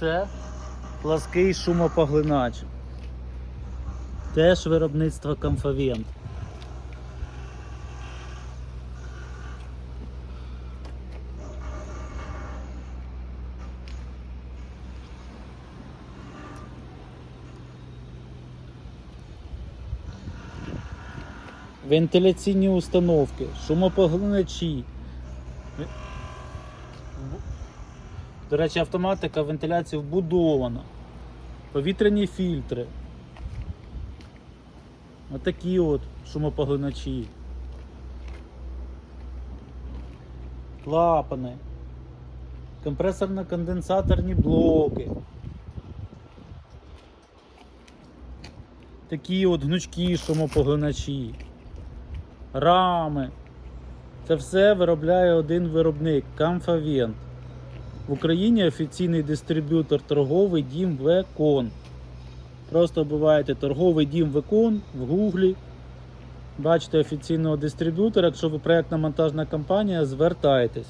Це плаский шумопоглинач. Теж виробництво Комфавент. Вентиляційні установки, шумопоглиначі. До речі, автоматика вентиляції вбудована. Повітряні фільтри. Отакі от шумопоглиначі. Клапани. Компресорно-конденсаторні блоки. Такі от гнучкі шумопоглиначі. Рами. Це все виробляє один виробник Камфавент. В Україні офіційний дистриб'ютор торговий дім Векон. Просто вбиваєте торговий дім Векон в Гуглі. Бачите офіційного дистриб'ютора. Якщо ви проєктна монтажна компанія, звертайтесь.